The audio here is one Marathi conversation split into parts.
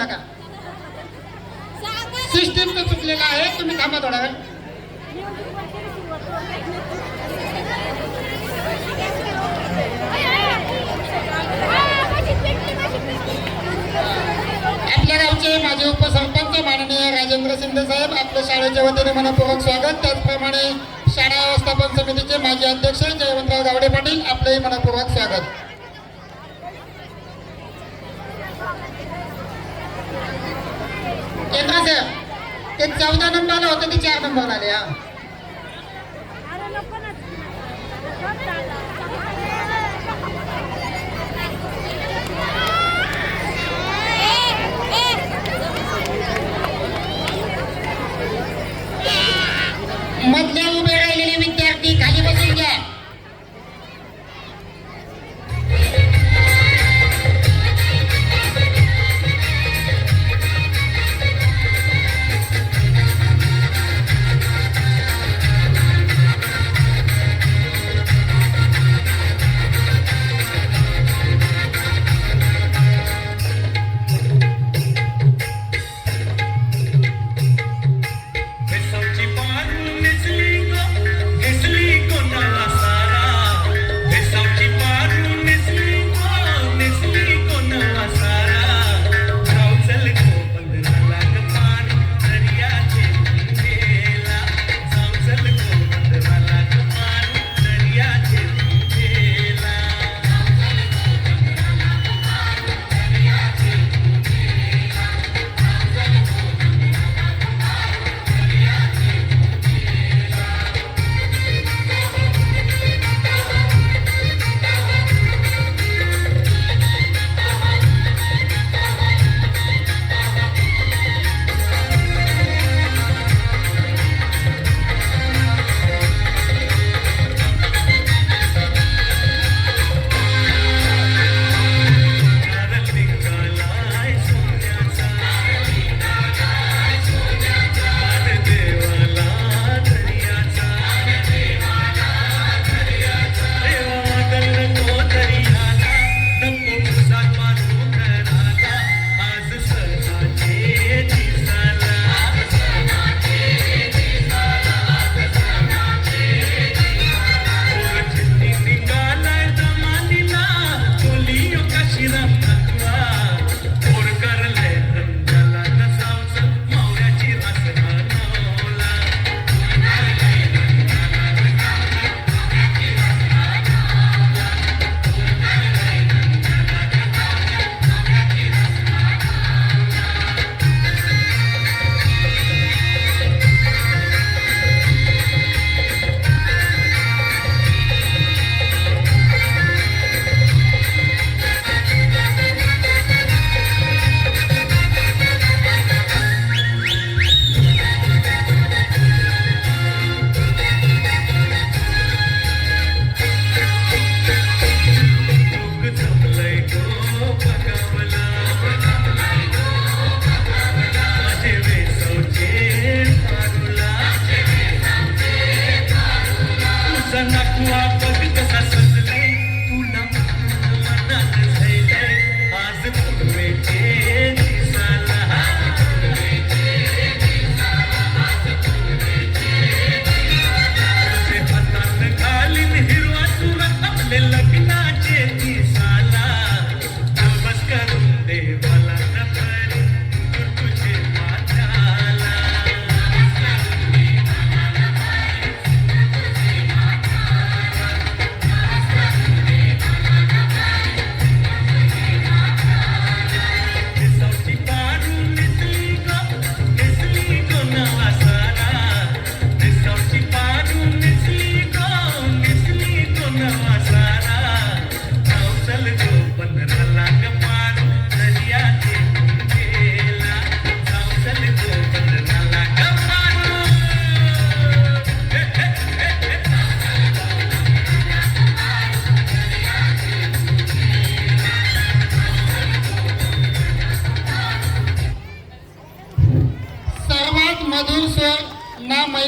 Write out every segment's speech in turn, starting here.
नका. सिस्टीम तर चुकलेला आहे तुम्ही थांबा थोडा वेळ. आपल्या गावचे माजी उपसरपंच माननीय राजेंद्र शिंदे साहेब आपल्या शाळेच्या वतीने मनपूर्वक स्वागत. त्याचप्रमाणे शाळा व्यवस्थापन समितीचे माजी अध्यक्ष जयवंतराव गावडे पाटील आपलंही मनपूर्वक स्वागत. केंद्र साहेब ते चौदा नंबरला होतं ते चार नंबरला आले हा.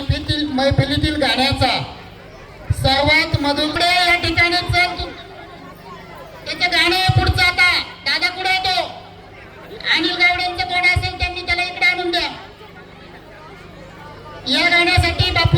मैफिलीतील मैफिलीतील गाण्याचा. सर्वात मधुकडे या ठिकाणी चल त्याचं गाणं पुढचं आता. दादा कुठे येतो आणि गावड्यांचं कोण असेल त्यांनी त्याला इकडे आणून द्या. या गाण्यासाठी बाप